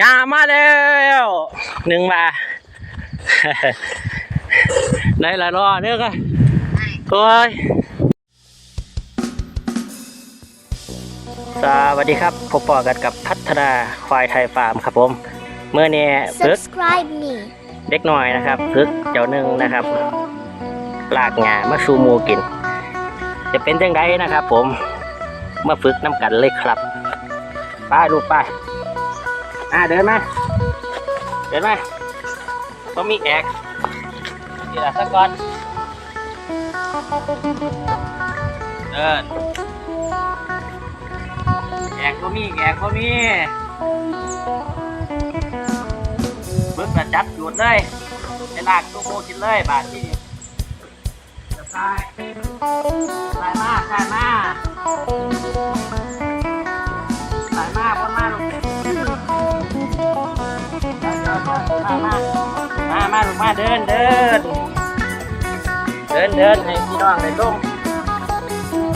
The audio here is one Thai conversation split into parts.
ยามาแล้วหนึ่งบาทได้ละรอเนื้อกันโอ้ยสวัสดีครับพบปอกันกับพัฒนาควายไทยฟาร์มครับผม เมื่อนี้พึก Subscribe me. เด็กหน่อยนะครับพึกเจ้าหนึ่งนะครับ ลากงามาชูหมูกิน จะเป็นจังไดนะครับผมมาฝึกน้ำกันเลยครับ ไปลูกไปอ่าเดินมา เดินมาต้องมีแอกเดี๋ยวสักก่อน เดิน แอกก็มีแอกก็มีฝึกกระจับหยุดเลยจะลากตัวโมกินเลยบาทที่จะตายตายมากตายมากามาลูกมาเดินเดินเดินเดินให้พี่น้องในต้ม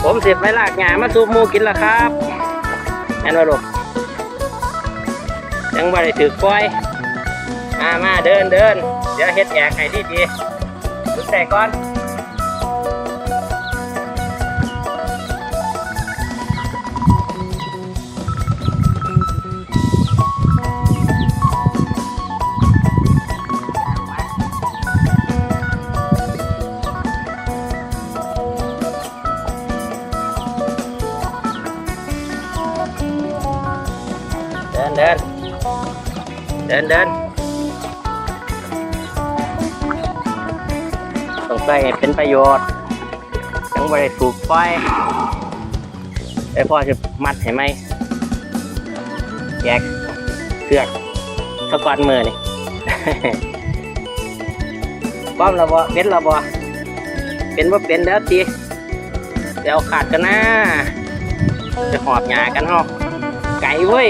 ผมเสียบไม้ลากหงามาสูบมูกินละครับแอนว่าลูกยังไม่ได้ถือปล่อยมามาเดินเดินเดี๋ยวเฮ็ดแอกให้ดีดีๆลุกแต่ก่อน เดินเดินเดินเดินต้องใส่ให้เป็นประโยชน์ยังบ่ได้ถูกปล่อไอ้พ่อจะมัดให้ไหมแยกเสือกสะกอนมือนี่ป้อมระบ่เป็นระบ่เป็นว่าเป็นแล้วทีเดี๋ยวขาดกันนะจะหอบหยากันเฮาไก่เว้ย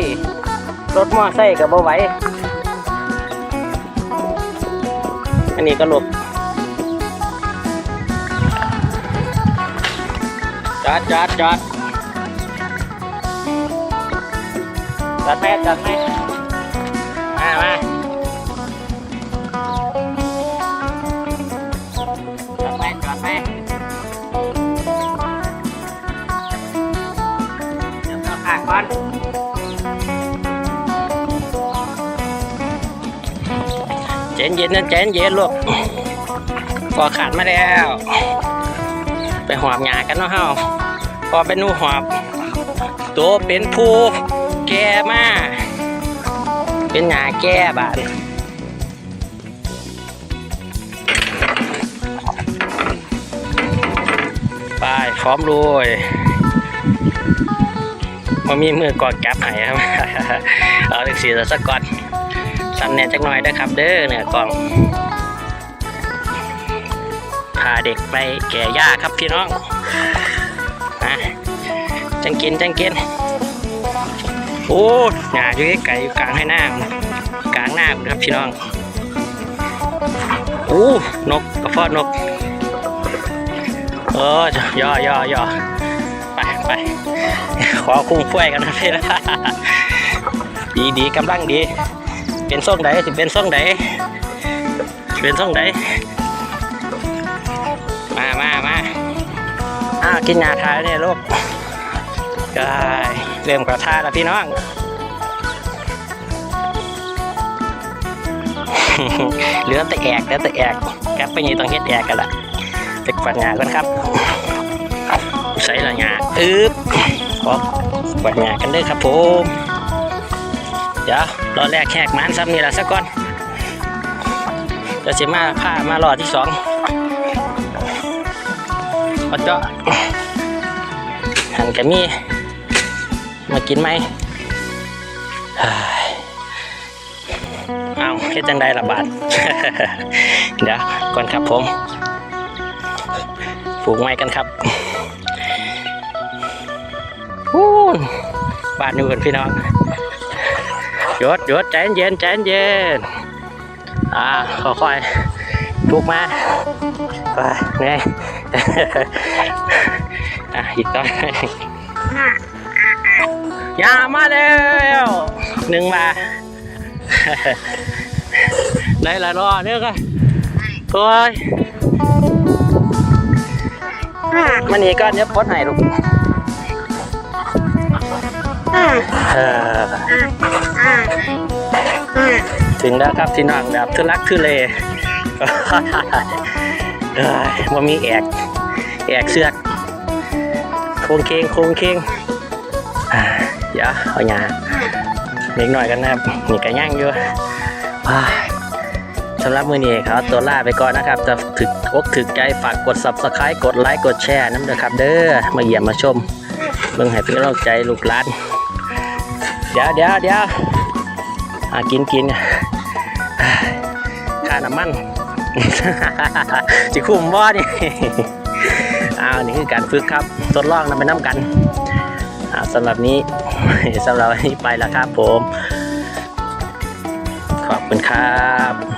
รถมอไซค์กับบ่ไหวอันนี้ก็หลบจอดจอดจอดจอดแม่จอดแม่มามาจอดแม่จอดแม่เดี๋ยวเราขาดก่อน เจนเย็นนะเจนเย็นลูกพอขาดมาแล้ว ไปหอบหยากันเนาะเฮาพอเป็นหนูหอบตัวเป็นผู้แก่มาเป็นหยาแก่บาดไปพร้อมรวยมามีมือกอดแก๊บให้ครับ เอาเล็กสีสักก่อน สันแหน่จักหน่อยนะครับ เด้อเนี่ยกล่องพาเด็กไปแก่ย่าครับพี่น้องอะจังกินจังกินโอ้หญ้าอยู่ไกลอยู่กลางให้หน้ากลางหน้าครับพี่น้องโอ้นกกระฟอดนกเออย่อย่อย่อไปไปขอคุ้มฟ้วยกันนะพี่นะดีดีกำลังดี เป็นส่งใดสิเป็นส่งใดเป็นส่งใดมามามาอ้าวกินยาทายเนี่ยลูกกายเริ่มกระทาแล้วพี่น้องเหลือแต่แอกเหลือแต่แอกกลับไปนี่ต้องเฮ็ดแอกกันละเด็กฝันยากันครับใส่ละยาอึ๊บขอฝันยากันเด้อครับผม เดี๋ยวรอแรกแขกมันซ้ำนี่ละสักก่อนจะเดี๋ยมาผ้ามารอที่สองเอาเจาะหันกะมีมากินไหมเอาเฮ็ดจังได้ละบาท เดี๋ยวก่อนครับผมปลูกไม้กันครับอู้บ้านอยู่กันพี่น้อง หยุดหยุดใจเย็นใจเย็นอ่าค่อยๆปลุกมาไปไงอะอีกต้นยามาแล้วหนึ่งมาได้ละรอเนี่ยก็โอ้ยมันนี่ก็เนี้ยปลดให้ลูกเออ ถึงแล้วครับที่นั่งแบบทุลักทุเลว่ามีแอก แอกเสือก โคงเคงโคงเคงอ่าเดี๋ยวเอาหยาเล็กหน่อยกันนะครับนี่ก็ย่างอยู่สำหรับมือนี้เขาตัวล่าไปก่อนนะครับ จะถึกอกถึกใจฝากกด subscribe กดไลค์กดแชร์น้ำเด้อครับ เด้อมาเยี่ยมมาชมเบิ่งให้เป็นกำลังใจลูกหลาน เดี๋ยวเดี๋ยวเดี๋ยวอากินกินอ่าค่าน้ำมันจิคุ้มบ่นี่อ้าวนี่คือการฝึกครับทดลองนำไปน้ำกันอ่าสำหรับนี้สำหรับนนี้ไปแล้วครับผม ขอบคุณครับ